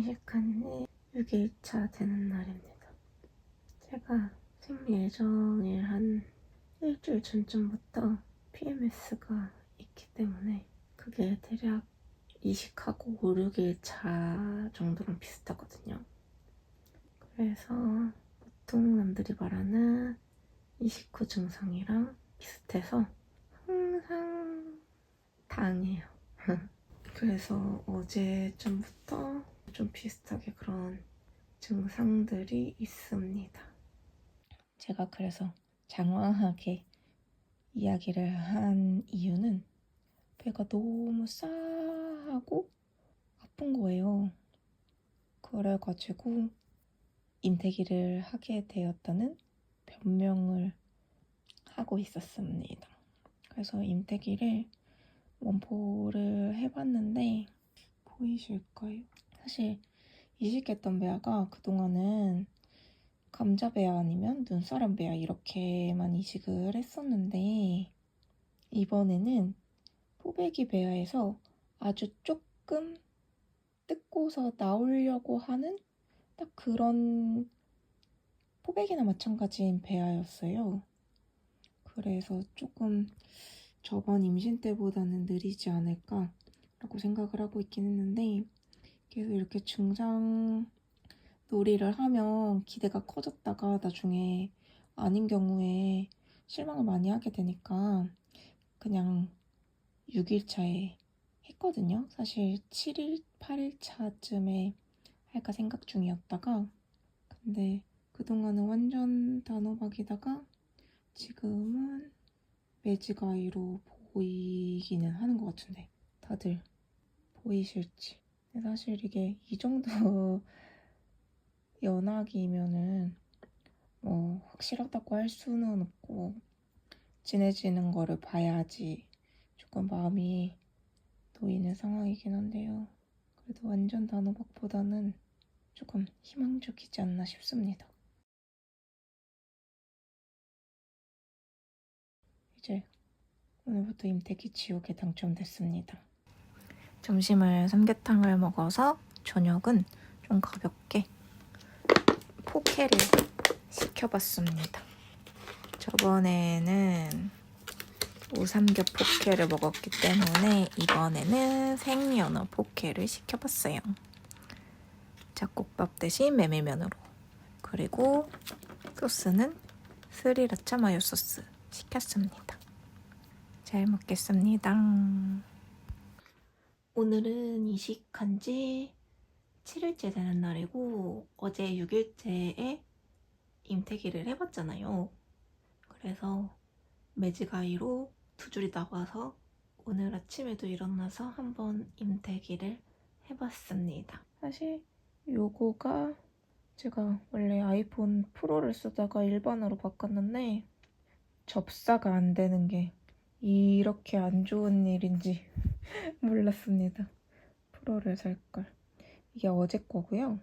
이식한 지 6일차 되는 날입니다. 제가 생리 예정일 한 일주일 전쯤부터 PMS가 있기 때문에 그게 대략 이식하고 5, 6일차 정도랑 비슷하거든요. 그래서 보통 남들이 말하는 이식 후 증상이랑 비슷해서 항상 당해요. 그래서 어제쯤부터 좀 비슷하게 그런 증상들이 있습니다. 제가 그래서 장황하게 이야기를 한 이유는 배가 너무 싸하고 아픈 거예요. 그래가지고 임대기를 하게 되었다는 변명을 하고 있었습니다. 그래서 임대기를 원포를 해봤는데 보이실까요? 사실 이식했던 배아가 그동안은 감자 배아 아니면 눈사람 배아 이렇게만 이식을 했었는데 이번에는 포배기 배아에서 아주 조금 뜯고서 나오려고 하는 딱 그런 포백이나 마찬가지인 배아였어요. 그래서 조금 저번 임신 때보다는 느리지 않을까라고 생각을 하고 있긴 했는데 계속 이렇게 증상 놀이를 하면 기대가 커졌다가 나중에 아닌 경우에 실망을 많이 하게 되니까 그냥 6일차에 했거든요. 사실 7일, 8일차쯤에 할까 생각 중이었다가 근데 그동안은 완전 단호박이다가 지금은 매지가이로 보이기는 하는 것 같은데 다들 보이실지 사실 이게 이 정도 연하기면은 뭐 확실하다고 할 수는 없고 진해지는 거를 봐야지 조금 마음이 놓이는 상황이긴 한데요. 그래도 완전 단호박보다는 조금 희망적이지 않나 싶습니다. 이제 오늘부터 임태기 지옥에 당첨됐습니다. 점심을 삼계탕을 먹어서 저녁은 좀 가볍게 포케를 시켜봤습니다. 저번에는 우삼겹 포케를 먹었기 때문에 이번에는 생연어 포케를 시켜봤어요. 잡곡밥 대신 메밀면으로 그리고 소스는 스리라차 마요 소스 시켰습니다. 잘 먹겠습니다. 오늘은 이식한 지 7일째 되는 날이고 어제 6일째에 임태기를 해봤잖아요. 그래서 매지가이로 두 줄이 나와서 오늘 아침에도 일어나서 한번 임태기를 해봤습니다. 사실 요거가 제가 원래 아이폰 프로를 쓰다가 일반으로 바꿨는데 접사가 안 되는 게 이렇게 안 좋은 일인지 몰랐습니다. 프로를 살 걸. 이게 어제 거고요.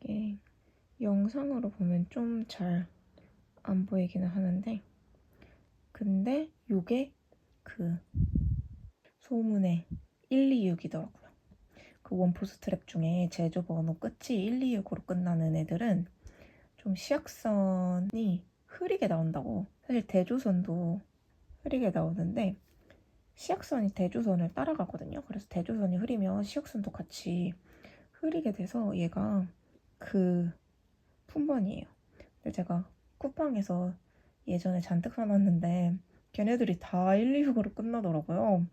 이게 영상으로 보면 좀 잘 안 보이기는 하는데 근데 요게 그 소문의 126이더라고요. 그 원포 스 트랩 중에 제조 번호 끝이 126으로 끝나는 애들은 좀 시약선이 흐리게 나온다고. 사실 대조선도 흐리게 나오는데 시약선이 대조선을 따라가거든요. 그래서 대조선이 흐리면 시약선도 같이 흐리게 돼서 얘가 그 품번이에요. 근데 제가 쿠팡에서 예전에 잔뜩 사놨는데 걔네들이 다 126으로 끝나더라고요.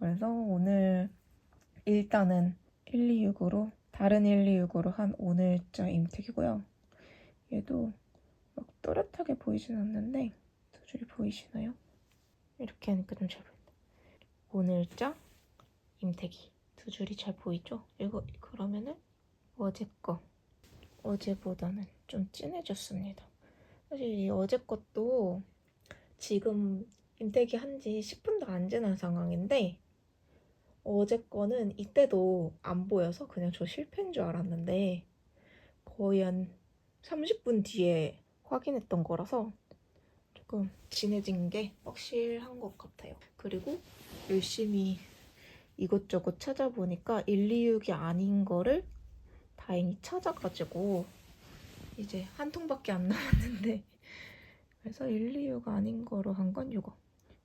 그래서 오늘 일단은 126으로 다른 126으로 한 오늘자 임택이고요. 얘도 막 또렷하게 보이진 않는데 두 줄이 보이시나요? 이렇게 하니까 좀 잘 보인다. 오늘자 임택이 두 줄이 잘 보이죠? 이거 그러면은 어제 거 어제보다는 좀 진해졌습니다. 사실 이 어제 것도 지금 임택이 한지 10분도 안 지난 상황인데 어제 거는 이때도 안 보여서 그냥 저 실패인 줄 알았는데 거의 한 30분 뒤에 확인했던 거라서 조금 진해진 게 확실한 것 같아요. 그리고 열심히 이것저것 찾아보니까 126이 아닌 거를 다행히 찾아가지고 이제 한 통밖에 안 남았는데 그래서 1, 2유가 아닌 거로 한 건 요거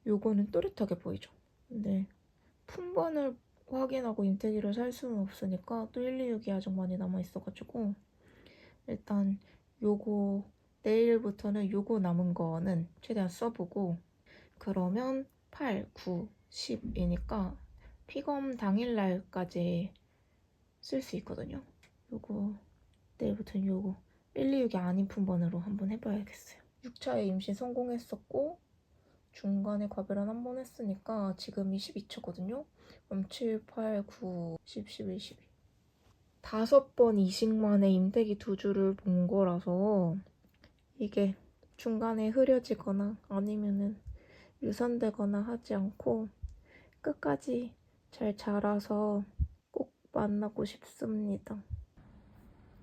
요거는 또렷하게 보이죠 근데 품번을 확인하고 임태기를 살 수는 없으니까 또 1, 2육이 아직 많이 남아있어가지고 일단 요거 내일부터는 요거 남은 거는 최대한 써보고 그러면 8, 9, 10이니까 피검 당일날까지 쓸 수 있거든요. 요거 내일부터는 요거 1, 2, 6이 아닌 품번으로 한번 해봐야겠어요. 6차에 임신 성공했었고 중간에 과배란 한번 했으니까 지금이 12초거든요. 그럼 7, 8, 9, 10, 11, 12 다섯 번 이식 만에 임대기 두 줄을 본 거라서 이게 중간에 흐려지거나 아니면은 유산되거나 하지 않고 끝까지 잘 자라서 꼭 만나고 싶습니다.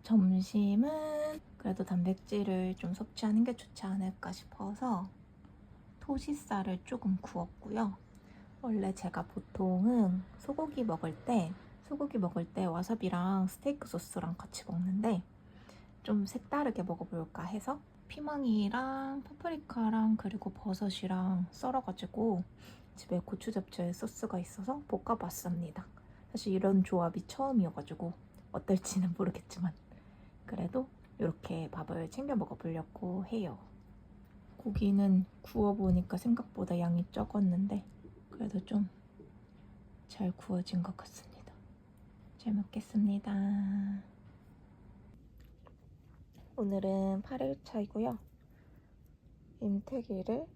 점심은 그래도 단백질을 좀 섭취하는 게 좋지 않을까 싶어서 토시살을 조금 구웠고요. 원래 제가 보통은 소고기 먹을 때 소고기 먹을 때 와사비랑 스테이크 소스랑 같이 먹는데 좀 색다르게 먹어볼까 해서 피망이랑 파프리카랑 그리고 버섯이랑 썰어가지고 집에 고추 잡채 소스가 있어서 볶아봤습니다. 사실 이런 조합이 처음이어가지고 어떨지는 모르겠지만 그래도 이렇게 밥을 챙겨 먹어보려고 해요. 고기는 구워보니까 생각보다 양이 적었는데 그래도 좀 잘 구워진 것 같습니다. 잘 먹겠습니다. 오늘은 8일차이고요. 임태기를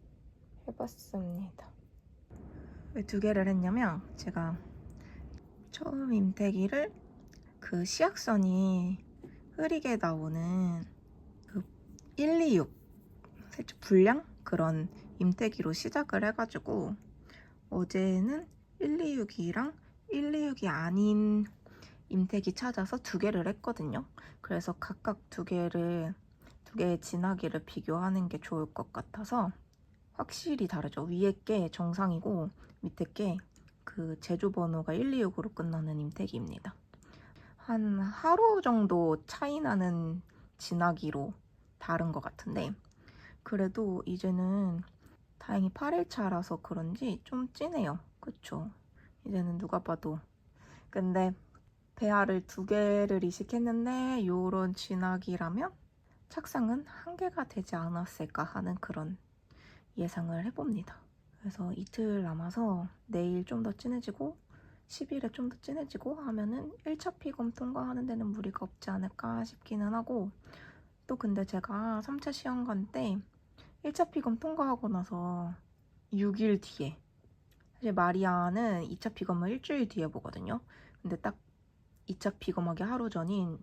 해봤습니다. 왜 두 개를 했냐면 제가 처음 임태기를 그 시약선이 흐리게 나오는 그 126, 살짝 불량? 그런 임태기로 시작을 해가지고 어제는 126이랑 126이 아닌 임택이 찾아서 두 개를 했거든요. 그래서 각각 두 개를 두 개의 진하기를 비교하는 게 좋을 것 같아서 확실히 다르죠. 위에 게 정상이고 밑에 게 그 제조 번호가 126으로 끝나는 임택입니다. 한 하루 정도 차이 나는 진하기로 다른 것 같은데 그래도 이제는 다행히 8일차라서 그런지 좀 진해요. 그쵸? 이제는 누가 봐도 근데 배알을 두 개를 이식했는데 요런 진하기라면 착상은 한 개가 되지 않았을까 하는 그런 예상을 해봅니다. 그래서 이틀 남아서 내일 좀 더 진해지고 10일에 좀 더 진해지고 하면은 1차 피검 통과하는 데는 무리가 없지 않을까 싶기는 하고 또 근데 제가 3차 시험관 때 1차 피검 통과하고 나서 6일 뒤에 사실 마리아는 2차 피검을 일주일 뒤에 보거든요. 근데 딱 2차 피검하기 하루 전인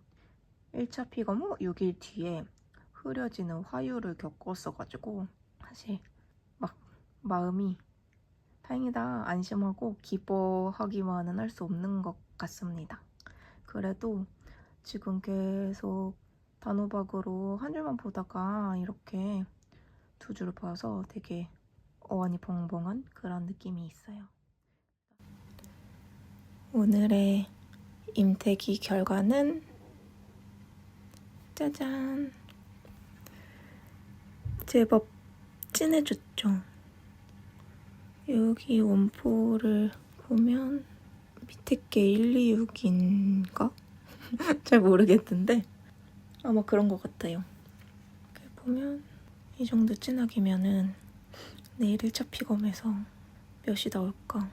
1차 피검 후 6일 뒤에 흐려지는 화유를 겪었어가지고 사실 막 마음이 다행이다 안심하고 기뻐하기만은 할 수 없는 것 같습니다. 그래도 지금 계속 단호박으로 한 줄만 보다가 이렇게 두 줄을 봐서 되게 어안이 벙벙한 그런 느낌이 있어요. 오늘의 임태기 결과는 짜잔 제법 진해졌죠. 여기 원포를 보면 밑에 게 126인가? 잘 모르겠는데 아마 그런 것 같아요. 보면 이 정도 진하기면은 내일 1차 피검에서 몇이 나올까?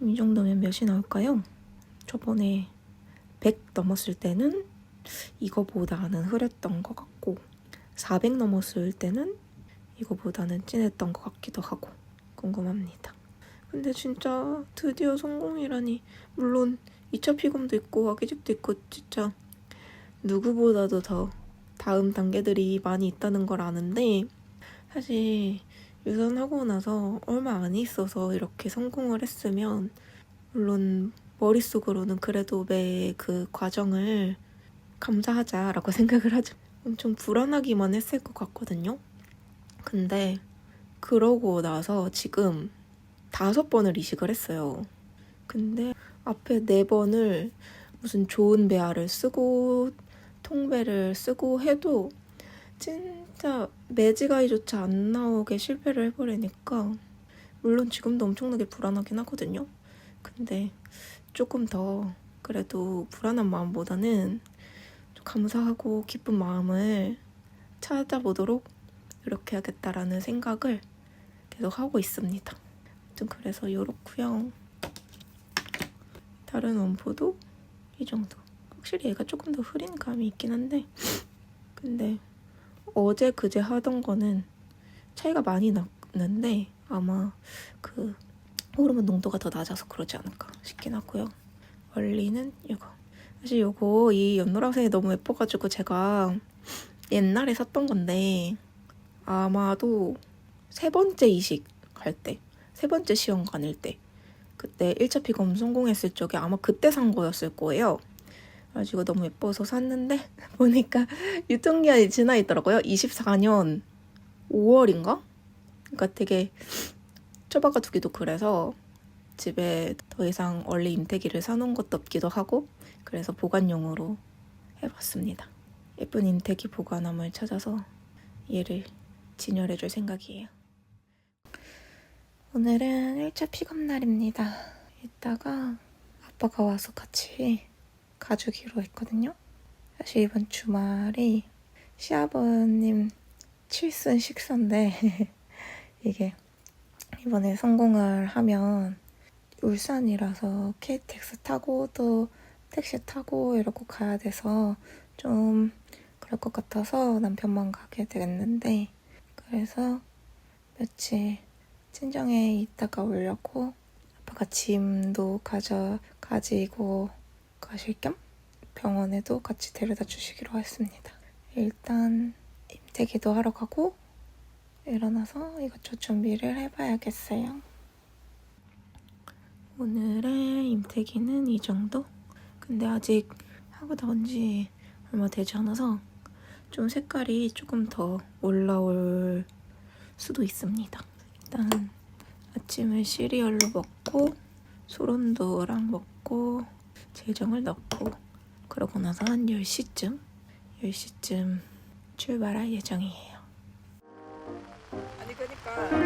이 정도면 몇이 나올까요? 저번에 100 넘었을 때는 이거보다는 흐렸던 것 같고 400 넘었을 때는 이거보다는 진했던 것 같기도 하고 궁금합니다. 근데 진짜 드디어 성공이라니 물론 2차 피검도 있고 아기집도 있고 진짜 누구보다도 더 다음 단계들이 많이 있다는 걸 아는데 사실 유선하고 나서 얼마 안 있어서 이렇게 성공을 했으면 물론 머릿속으로는 그래도 매 그 과정을 감사하자라고 생각을 하죠. 엄청 불안하기만 했을 것 같거든요. 근데 그러고 나서 지금 다섯 번을 이식을 했어요. 근데 앞에 네 번을 무슨 좋은 배아를 쓰고 통배를 쓰고 해도 진짜 매지가이조차 안 나오게 실패를 해버리니까 물론 지금도 엄청나게 불안하긴 하거든요. 근데 조금 더 그래도 불안한 마음보다는 좀 감사하고 기쁜 마음을 찾아보도록 노력해야겠다라는 생각을 계속 하고 있습니다. 좀 그래서 요렇고요. 다른 원포도 이 정도. 확실히 얘가 조금 더 흐린 감이 있긴 한데 근데 어제 그제 하던 거는 차이가 많이 났는데 아마 그 호르몬 농도가 더 낮아서 그러지 않을까 싶긴 하고요. 원리는 이거. 사실 이거 이 연노라색이 너무 예뻐가지고 제가 옛날에 샀던 건데 아마도 세 번째 이식 갈 때, 세 번째 시험 가닐 때 그때 1차 피검 성공했을 적에 아마 그때 산 거였을 거예요. 그래가지고 너무 예뻐서 샀는데 보니까 유통기한이 지나 있더라고요. 24년 5월인가? 그러니까 되게 처박아 두기도 그래서 집에 더 이상 얼리 인테기를 사놓은 것도 없기도 하고 그래서 보관용으로 해봤습니다. 예쁜 인테기 보관함을 찾아서 얘를 진열해줄 생각이에요. 오늘은 1차 픽업 날입니다. 이따가 아빠가 와서 같이 가주기로 했거든요. 사실 이번 주말이 시아버님 칠순 식사인데 이게 이번에 성공을 하면 울산이라서 KTX 타고 또 택시 타고 이러고 가야 돼서 좀 그럴 것 같아서 남편만 가게 됐는데 그래서 며칠 친정에 있다가 오려고 아빠가 짐도 가져 가지고 가실 겸 병원에도 같이 데려다 주시기로 했습니다. 일단 임대기도 하러 가고 일어나서 이것저것 준비를 해봐야겠어요. 오늘의 임태기는 이 정도? 근데 아직 하고 나온 지 얼마 되지 않아서 좀 색깔이 조금 더 올라올 수도 있습니다. 일단 아침을 시리얼로 먹고 소론도랑 먹고 재정을 넣고 그러고 나서 한 10시쯤 10시쯤 출발할 예정이에요. 아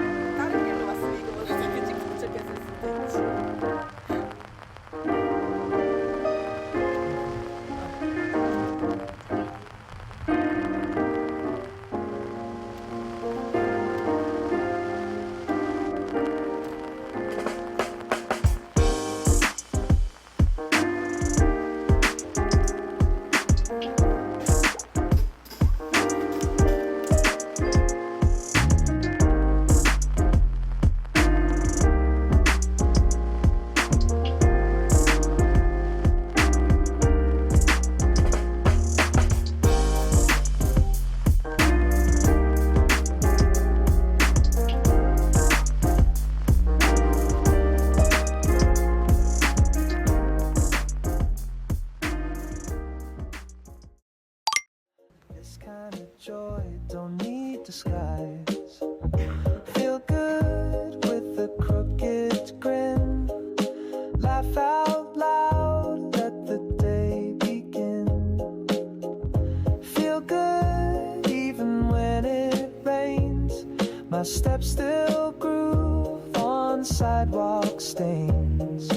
My steps still groove on sidewalk stains.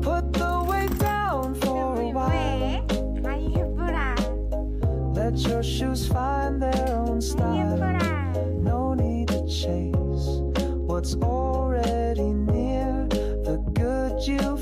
Put the weight down for a while. 아이 예쁘라 Let your shoes find their own style. 예쁘라 No need to chase what's already near. The good you